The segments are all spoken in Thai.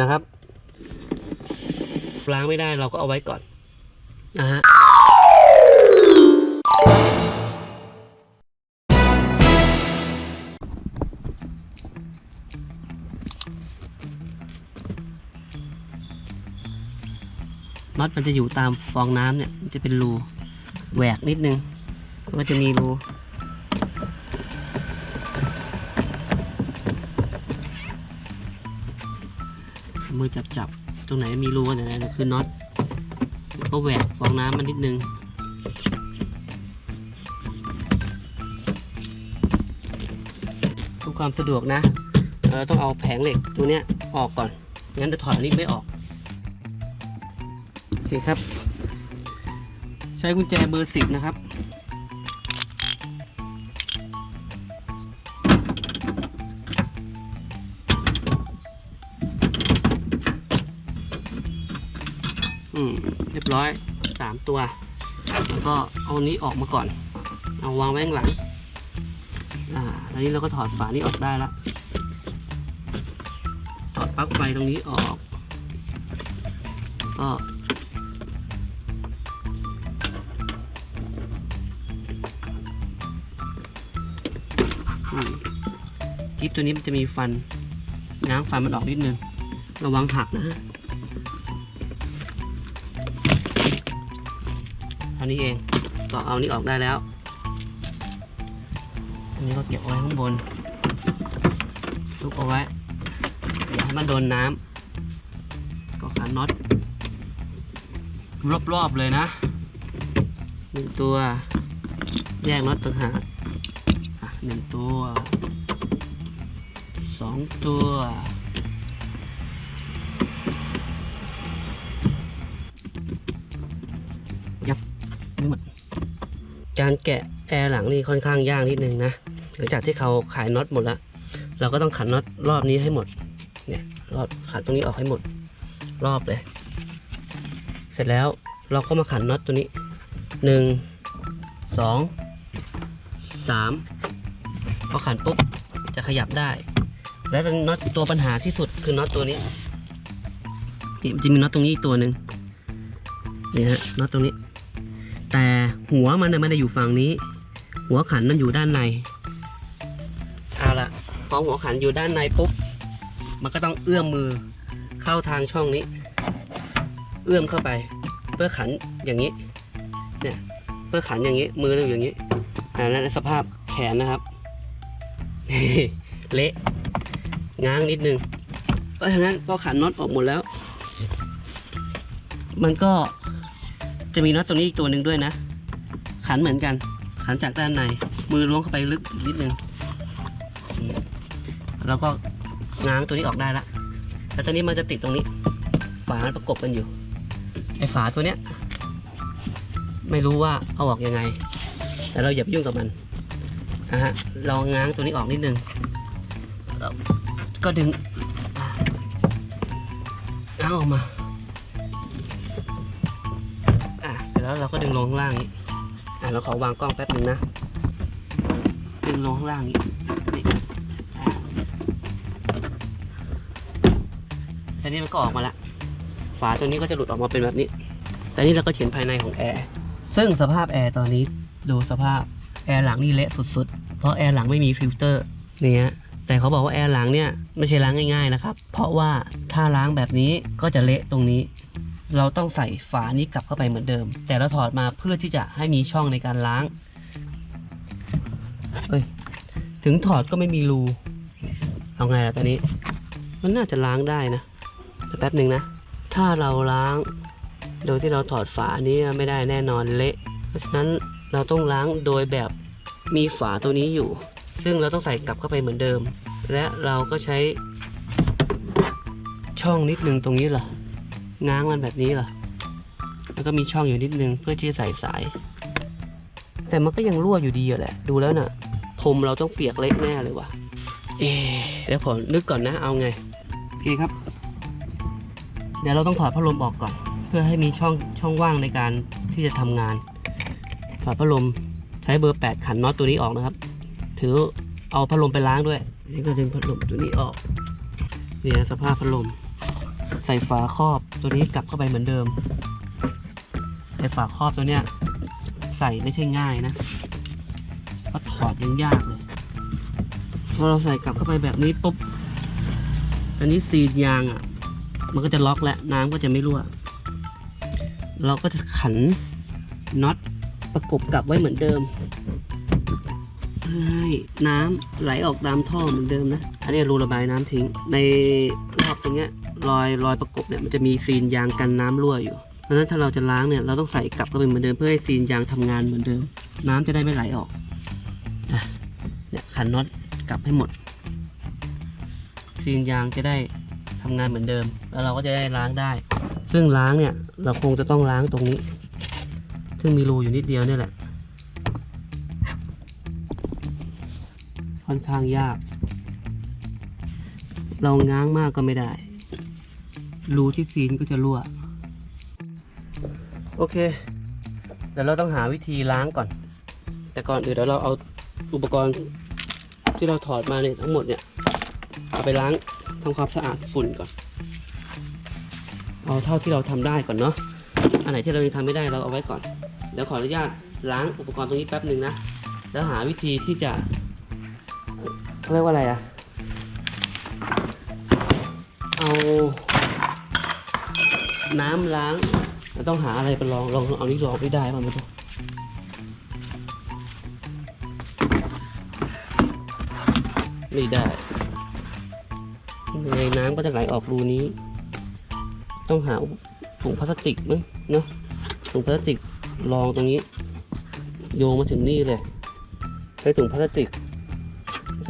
นะครับ ล้างไม่ได้เราก็เอาไว้ก่อนนะฮะน็อตมันจะอยู่ตามฟองน้ำเนี่ย มันจะเป็นรูแหวกนิดนึง ก็จะมีรู มือจับจับตรงไหนมีรูอันไหนคือน็อตแล้วก็แหวกฟองน้ำมันนิดนึงเพื่อความสะดวกนะเราต้องเอาแผงเหล็กตัวเนี้ยออกก่อนงั้นจะถอดอันนี้ไม่ออกโอเคครับ ใช้กุญแจเบอร์สิบนะครับ อืมเรียบร้อยสามตัว แล้วก็เอานี้ออกมาก่อน เอาวางไว้ข้างหลัง อ่าแล้วนี้เราก็ถอดฝานี้ออกได้ละถอดปลั๊กไฟตรงนี้ออก ก็อืมกิ๊บตัวนี้มันจะมีฟันง้างฟันมันออกนิดนึง ระวังหักนะฮะ ท่านี้เองก็เอานี้ออกได้แล้ว อันนี้ก็เก็บไว้ข้างบนทุกเอาไว้ อย่าให้มันโดนน้ำก็ขันน็อตรอบๆเลยนะหนึ่งตัว แยกน็อตต่างหากหนึ่งตัวสองตัว การแกะแอร์หลังนี่ค่อนข้างยากนิดนึงนะหลังจากที่เขาขายน็อตหมดแล้ว เราก็ต้องขันน็อตรอบนี้ให้หมดเนี่ยรอบขันตรงนี้ออกให้หมดรอบเลย เสร็จแล้วเราก็มาขันน็อตตัวนี้หนึ่งสองสามพอขันปุ๊บจะขยับได้ แล้วน็อตตัวปัญหาที่สุดคือน็อตตัวนี้นี่มันจะมีน็อตตรงนี้ตัวหนึ่งนี่ฮะน็อตตรงนี้ แต่หัวมันนะไม่ได้อยู่ฝั่งนี้ หัวขันมันอยู่ด้านในเอาละพอหัวขันอยู่ด้านในปุ๊บมันก็ต้องเอื้อมมือเข้าทางช่องนี้ เอื้อมเข้าไปเพื่อขันอย่างนี้เนี่ยเพื่อขันอย่างนี้ มือเราอยู่อย่างนี้อ่านั่นสภาพแขนนะครับเละง้างนิดนึงเพราะฉะนั้นก็ขันน็อตออกหมดแล้ว มันก็ จะมีน็อตตรงนี้อีกตัวหนึ่งด้วยนะ ขันเหมือนกัน ขันจากด้านใน มือล้วงเข้าไปลึกนิดนึงแล้วก็ง้างตัวนี้ออกได้ละแล้วตอนนี้มันจะติดตรงนี้ ฝาประกบกันอยู่ ไอ้ฝาตัวเนี้ย ไม่รู้ว่าเอาออกยังไง แต่เราอย่าไปยุ่งกับมันนะฮะเราง้างตัวนี้ออกนิดนึงก็ดึงง้างออกมา แล้วเราก็ดึงลงข้างล่างนี้อะเราขอวางกล้องแป๊บหนึ่งนะ ดึงลงข้างล่างนี้นี่อะตอนนี้มันก็ออกมาละ ฝาตัวนี้ก็จะหลุดออกมาเป็นแบบนี้ แต่นี่เราก็เห็นภายในของแอร์ ซึ่งสภาพแอร์ตอนนี้ดูสภาพแอร์หลังนี่เละสุดๆ เพราะแอร์หลังไม่มีฟิลเตอร์นี่ยแต่เขาบอกว่าแอร์หลังเนี่ยไม่ใช่ล้างง่ายๆนะครับ เพราะว่าถ้าล้างแบบนี้ก็จะเละตรงนี้ เราต้องใส่ฝานี้กลับเข้าไปเหมือนเดิม แต่เราถอดมาเพื่อที่จะให้มีช่องในการล้างเอ้ยถึงถอดก็ไม่มีรูเอาไงล่ะตอนนี้ มันน่าจะล้างได้นะแต่แป๊บหนึ่งนะ ถ้าเราล้าง โดยที่เราถอดฝานี้ไม่ได้แน่นอนเละ เพราะฉะนั้นเราต้องล้างโดยแบบมีฝาตัวนี้อยู่ ซึ่งเราต้องใส่กลับเข้าไปเหมือนเดิม และเราก็ใช้ช่องนิดนึงตรงนี้เหรอ ง้างมันแบบนี้เหรอ แล้วก็มีช่องอยู่นิดนึงเพื่อที่จะใส่สาย แต่มันก็ยังรั่วอยู่ดีอะแหละ ดูแล้วน่ะพรมเราต้องเปียกเละแน่เลยว่ะ เอ๊เดี๋ยวผมนึกก่อนนะ เอาไง โอเคครับ เดี๋ยวเราต้องถอดพัดลมออกก่อน เพื่อให้มีช่องช่องว่างในการที่จะทำงาน ถอดพัดลมใช้เบอร์ 8 ขันน็อตตัวนี้ออกนะครับ ถือเอาพัดลมไปล้างด้วย นี่ก็ดึงพัดลมตัวนี้ออก เนี่นะสภาพพัดลม ใส่ฝาครอบ ตัวนี้กลับเข้าไปเหมือนเดิมไอ้ฝาครอบตัวเนี้ยใส่ไม่ใช่ง่ายนะเพราะถอดยังยากเลยพอเราใส่กลับเข้าไปแบบนี้ปุ๊บอันนี้ซีนยางอะ มันก็จะล็อกแล้วน้ำก็จะไม่รั่ว เราก็จะขันน็อตประกบกลับไว้เหมือนเดิม น้ำไหลออกตามท่อเหมือนเดิมนะ อันนี้รูระบายน้ำทิ้ง ในรอบตรงเนี้ยรอยรอยประกบเนี่ยมันจะมีซีนยางกันน้ำรั่วอยู่เพราะฉะนั้นถ้าเราจะล้างเนี่ยเราต้องใส่กลับเข้าไปเหมือนเดิมเพื่อให้ซีนยางทำงานเหมือนเดิม น้ำจะได้ไม่ไหลออกเนี่ยขันน็อตกลับให้หมด ซีนยางจะได้ทำงานเหมือนเดิม แล้วเราก็จะได้ล้างได้ ซึ่งล้างเนี่ยเราคงจะต้องล้างตรงนี้ ซึ่งมีรูอยู่นิดเดียวเนี่ยแหละ ค่อนข้างยาก เราง้างมากก็ไม่ได้ รูที่ซีนก็จะรั่ว โอเค เดี๋ยวเราต้องหาวิธีล้างก่อน แต่ก่อนอื่นเดี๋ยวเราเอาอุปกรณ์ที่เราถอดมาเนี่ยทั้งหมดเนี่ย เอาไปล้างทำความสะอาดฝุ่นก่อน เอาเท่าที่เราทำได้ก่อนเนาะ อันไหนที่เรายังทำไม่ได้เราเอาไว้ก่อน เดี๋ยวขออนุญาตล้างอุปกรณ์ตรงนี้แป๊บหนึ่งนะ แล้วหาวิธีที่จะ เรียกว่าอะไรอะเอาน้ำล้างเราต้องหาอะไรไปลองลองเอานี่ลองไม่ได้มันไม่ต้องไม่ได้ยังไงน้ำก็จะไหลออกรูนี้ ต้องหาถุงพลาสติกมั้งเนาะถุงพลาสติกรองตรงนี้ โยงมาถึงนี่เลยใช้ถุงพลาสติก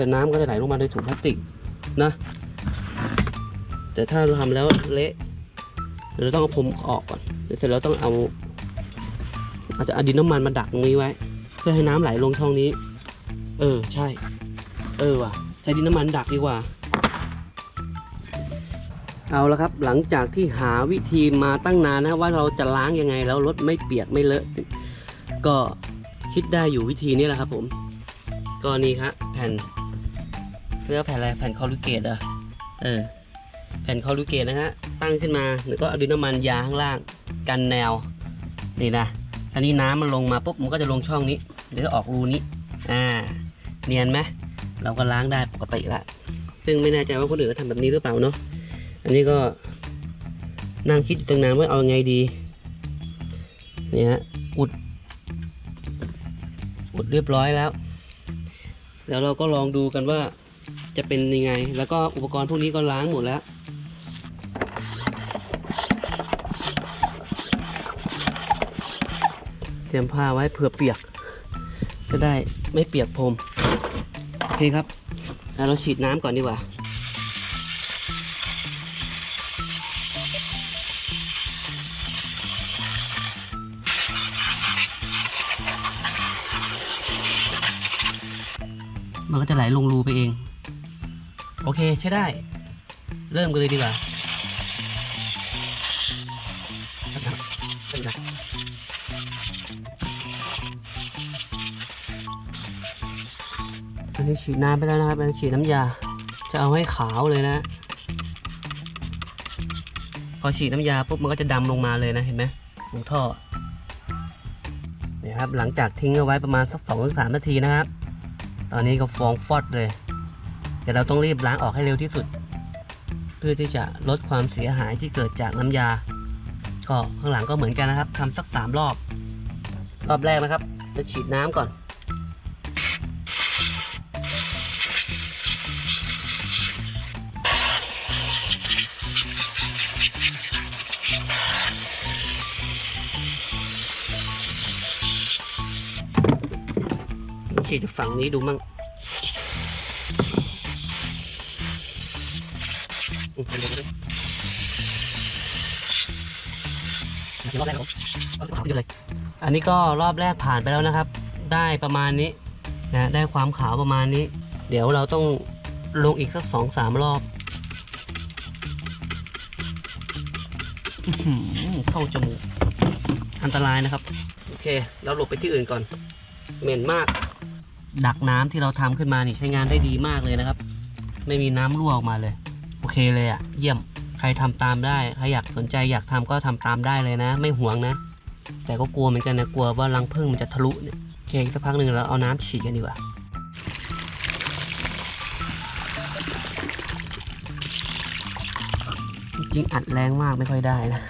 เสร็จน้ำก็จะไหลลงมาในถุงพลาสติกนะ แต่ถ้าเราทำแล้วเละเราต้องเอาผมออกก่อนเสร็จแล้วต้องเอาอาจจะเอาดินน้ำมันมาดักตรงนี้ไว้ เพื่อให้น้ำไหลลงช่องนี้ เออใช่ เออว่ะใช้ดินน้ำมันดักดีกว่า เอาละครับ หลังจากที่หาวิธีมาตั้งนานนะว่าเราจะล้างยังไงแล้วรถไม่เปียกไม่เลอะก็คิดได้อยู่วิธีนี้แหละครับผมก็นี่ครับแผ่น เรียกแผ่นอะไรแผ่นคอลูเกตเหรอเออแผ่นคอลูเกตนะฮะตั้งขึ้นมาแล้วก็เอาดินน้ำมันยาข้างล่างกันแนวนี่นะอันนี้น้ำมันลงมาปุ๊บมันก็จะลงช่องนี้ เดี๋ยวจะออกรูนี้อ่าเนียนไหมเราก็ล้างได้ปกติละซึ่งไม่แน่ใจว่าคนอื่นเขาทำแบบนี้หรือเปล่าเนาะอันนี้ก็นั่งคิดอยู่ตั้งนานว่าเอาไงดีเนี่ยฮะอุดอุดเรียบร้อยแล้วเดี๋ยวเราก็ลองดูกันว่า จะเป็นยังไง แล้วก็อุปกรณ์พวกนี้ก็ล้างหมดแล้ว เตรียมผ้าไว้เผื่อเปียกจะได้ไม่เปียกพรมโอเคครับแล้วเราฉีดน้ำก่อนดีกว่ามันก็จะไหลลงรูไปเอง อเคใช้ได้ เริ่มกันเลยดีกว่าอันนี้ฉีดน้ำไปแล้วนะครับอันนี้ฉีดน้ำยา จะเอาให้ขาวเลยนะ พอฉีดน้ำยาปุ๊บมันก็จะดำลงมาเลยนะเห็นไหมลงท่อเนี่ยครับหลังจากทิ้งเอาไว้ประมาณสักสองถึงสามนาทีนะครับ ตอนนี้ก็ฟองฟอดเลย เดี๋ยวเราต้องรีบล้างออกให้เร็วที่สุด เพื่อที่จะลดความเสียหายที่เกิดจากน้ำยา ก็ข้างหลังก็เหมือนกันนะครับทำสักสามรอบ รอบแรกนะครับจะฉีดน้ำก่อนฉีดจากฝั่งนี้ดูมั่ง ไปเลยไปเลยรอบแรกครับรอบที่สองไปเลย อันนี้ก็รอบแรกผ่านไปแล้วนะครับ ได้ประมาณนี้นะได้ความขาวประมาณนี้ เดี๋ยวเราต้องลงอีกสักสองสามรอบเข้าจมูก อันตรายนะครับ โอเค เราหลบไปที่อื่นก่อน เหม็นมาก ดักน้ำที่เราทำขึ้นมานี่ใช้งานได้ดีมากเลยนะครับ ไม่มีน้ำรั่วออกมาเลย โอเคเลยอะ่ะ เยี่ยมใครทำตามได้ใครอยากสนใจอยากทำก็ทำตามได้เลยนะ ไม่หวงนะ แต่ก็กลัวเหมือนกันนะกลัวว่ารังผึ้งมันจะทะลุเนี่ยโอเคสักพักหนึ่งเราเอาน้ำฉีดกันดีกว่าจริงอัดแรงมากไม่ค่อยได้นะ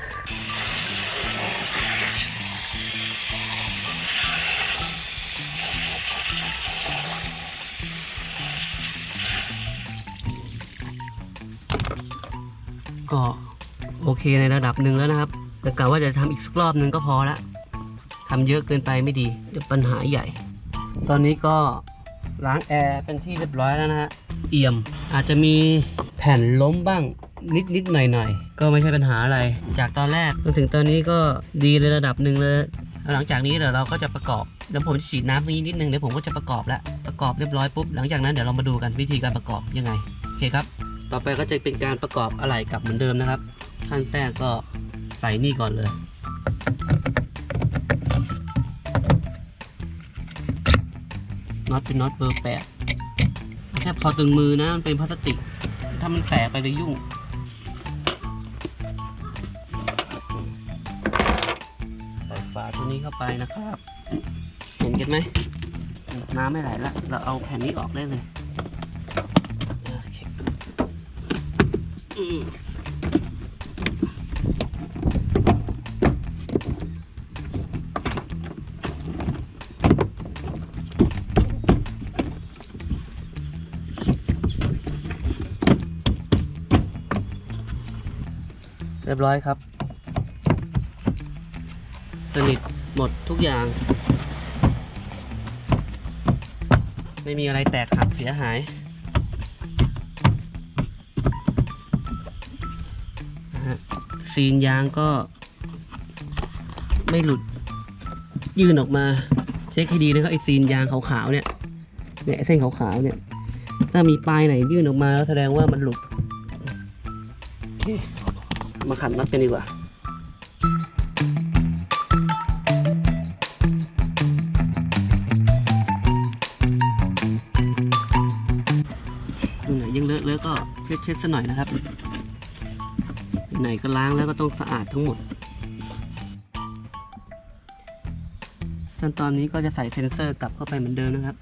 ก็โอเคในระดับหนึ่งแล้วนะครับแต่กะว่าจะทำอีกสักรอบหนึ่งก็พอละทำเยอะเกินไปไม่ดีเดี๋ยวปัญหาใหญ่ ตอนนี้ก็ล้างแอร์เป็นที่เรียบร้อยแล้วนะฮะเอี่ยมอาจจะมีแผ่นล้มบ้างนิดนิดหน่อยหน่อยก็ไม่ใช่ปัญหาอะไร จากตอนแรกจนถึงตอนนี้ก็ดีในระดับหนึ่งเลย หลังจากนี้เดี๋ยวเราก็จะประกอบเดี๋ยวผมจะฉีดน้ำตรงนี้นิดนึงเดี๋ยวผมก็จะประกอบแล้วประกอบเรียบร้อยปุ๊บหลังจากนั้นเดี๋ยวเรามาดูกันวิธีการประกอบยังไงโอเคครับ ต่อไปก็จะเป็นการประกอบอะไหล่กลับเหมือนเดิมนะครับ ขั้นแรกก็ใส่นี่ก่อนเลย น็อตเป็นน็อตเบอร์แปดแค่พอตึงมือนะ มันเป็นพลาสติก ถ้ามันแตกไปจะยุ่งใส่ฝาตัวนี้เข้าไปนะครับ เห็นกันไหม น้ำไม่ไหลละเราเอาแผ่นนี้ออกได้เลย เรียบร้อยครับ สนิทหมดทุกอย่าง ไม่มีอะไรแตกหักเสียหาย นะฮะซีนยางก็ ไม่หลุดยื่นออกมาเช็คให้ดีนะครับไอซีนยางขาวๆเนี่ยเนี่ยเส้นขาวๆเนี่ย ถ้ามีปลายไหนยื่นออกมาแล้วแสดงว่ามันหลุดมาขันน็อตกันดีกว่าตรงไหนยังเลอะเลอะก็เช็ดเช็ดซะหน่อยนะครับ ไหนก็ล้างแล้วก็ต้องสะอาดทั้งหมด ขั้นตอนนี้ก็จะใส่เซ็นเซอร์กลับเข้าไปเหมือนเดิมนะครับ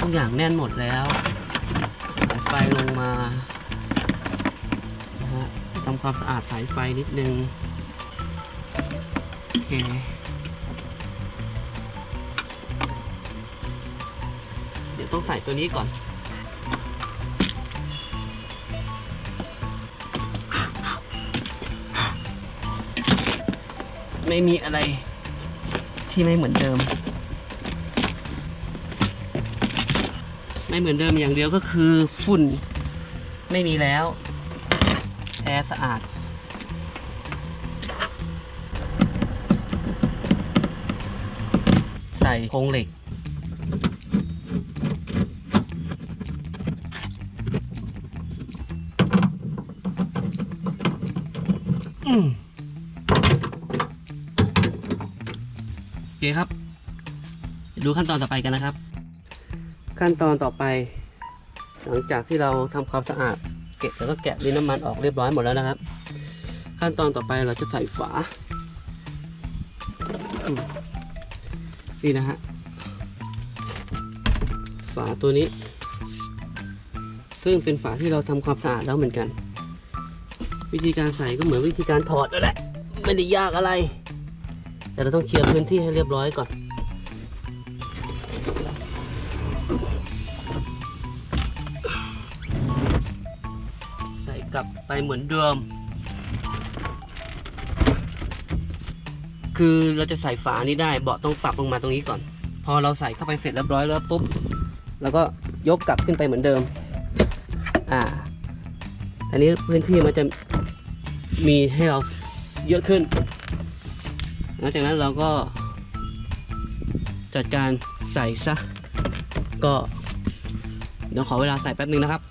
ทุกอย่างแน่นหมดแล้วไฟลงมาำความสะอาดสายไฟนิดนึง โอเค เดี๋ยวต้องใส่ตัวนี้ก่อน ไม่มีอะไรที่ไม่เหมือนเดิม ไม่เหมือนเดิมอย่างเดียวก็คือฝุ่นไม่มีแล้ว แอร์สะอาด ใส่โครงเหล็ก อืมโอเคครับ ดูขั้นตอนต่อไปกันนะครับ ขั้นตอนต่อไป หลังจากที่เราทำความสะอาด เก็บแล้วก็แกะดินน้ำมันออกเรียบร้อยหมดแล้วนะครับ ขั้นตอนต่อไปเราจะใส่ฝานี่นะฮะฝาตัวนี้ ซึ่งเป็นฝาที่เราทำความสะอาดแล้วเหมือนกัน วิธีการใส่ก็เหมือนวิธีการถอดนั่นแหละไม่ได้ยากอะไร แต่เราต้องเคลียร์พื้นที่ให้เรียบร้อยก่อน ไปเหมือนเดิม คือเราจะใส่ฝานี้ได้เบาะต้องปรับลงมาตรงนี้ก่อน พอเราใส่เข้าไปเสร็จเรียบร้อยแล้วปุ๊บแล้วก็ยกกลับขึ้นไปเหมือนเดิม อ่า อันนี้พื้นที่มันจะมีให้เราเยอะขึ้นหลังจากนั้นเราก็จัดการใส่ซะ ก็เดี๋ยวขอเวลาใส่แป๊บนึงนะครับ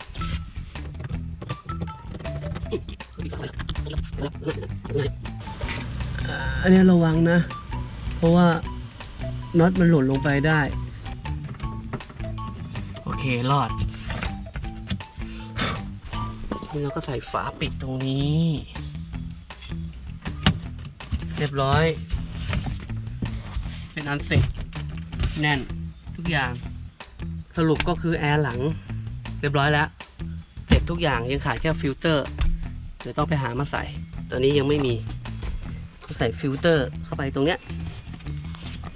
อันนี้ระวังนะ เพราะว่าน็อตมันหล่นลงไปได้ โอเค รอดนี่เราก็ใส่ฝาปิดตรงนี้ เรียบร้อย เป็นอันเสร็จ แน่นทุกอย่าง สรุปก็คือแอร์หลัง เรียบร้อยแล้ว เสร็จทุกอย่างยังขาดแค่ฟิลเตอร์ เดี๋ยวต้องไปหามาใส่ ตอนนี้ยังไม่มีก็ใส่ฟิลเตอร์เข้าไปตรงเนี้ย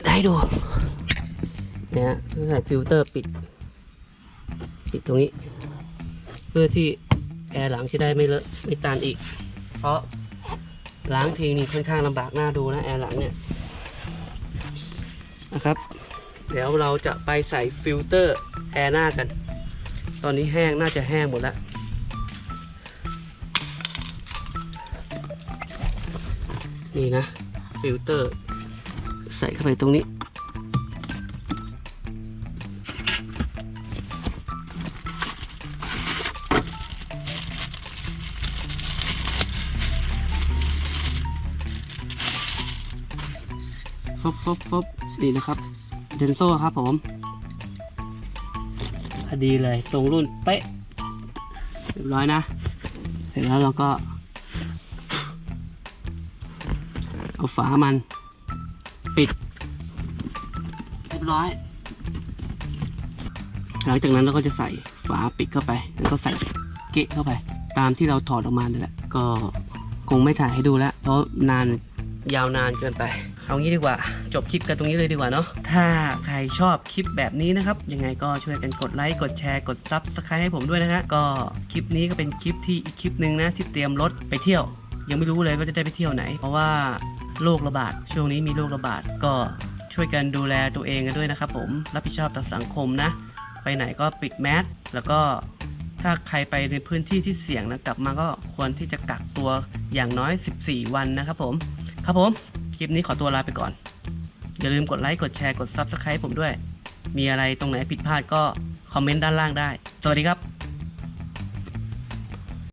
ได้ดูเนี่ยใส่ฟิลเตอร์ปิด ปิดตรงนี้ เพื่อที่แอร์หลังจะได้ไม่เลอะไม่ตันอีก เพราะล้างทีนี่ค่อนข้างลำบากหน้าดูนะแอร์หลังเนี่ยนะครับ เดี๋ยวเราจะไปใส่ฟิลเตอร์แอร์หน้ากัน ตอนนี้แห้งน่าจะแห้งหมดแล้ว นี่นะ ฟิลเตอร์ ใส่เข้าไปตรงนี้ ฟบฟบฟบนี่นะครับ เดนโซ่ครับผม พอดีเลย ตรงรุ่นเป๊ะ เรียบร้อยนะ เสร็จแล้วเราก็ เอาฝามัน ปิด เรียบร้อย หลังจากนั้นเราก็จะใส่ฝาปิดเข้าไปแล้วก็ใส่เกะเข้าไป ตามที่เราถอดออกมาเนี่ยแหละก็คงไม่ถ่ายให้ดูแล้ว เพราะนานยาวนานเกินไป เอางี้ดีกว่า จบคลิปกันตรงนี้เลยดีกว่าเนาะ ถ้าใครชอบคลิปแบบนี้นะครับ ยังไงก็ช่วยกันกดไลค์ กดแชร์ กดซับสไครต์ให้ผมด้วยนะฮะ ก็คลิปนี้ก็เป็นคลิปที่อีกคลิปหนึ่งนะที่เตรียมรถไปเที่ยว ยังไม่รู้เลยว่าจะได้ไปเที่ยวไหน เพราะว่าโรคระบาดช่วงนี้มีโรคระบาดก็ช่วยกันดูแลตัวเองกันด้วยนะครับผมรับผิดชอบต่อสังคมนะ ไปไหนก็ปิดแมสแล้วก็ถ้าใครไปในพื้นที่ที่เสี่ยงนะกลับมาก็ควรที่จะกักตัวอย่างน้อย 14 วันนะครับผม ครับผม คลิปนี้ขอตัวลาไปก่อน อย่าลืมกดไลค์ กดแชร์ กด Subscribe ผมด้วย มีอะไรตรงไหนผิดพลาดก็คอมเมนต์ด้านล่างได้ สวัสดีครับ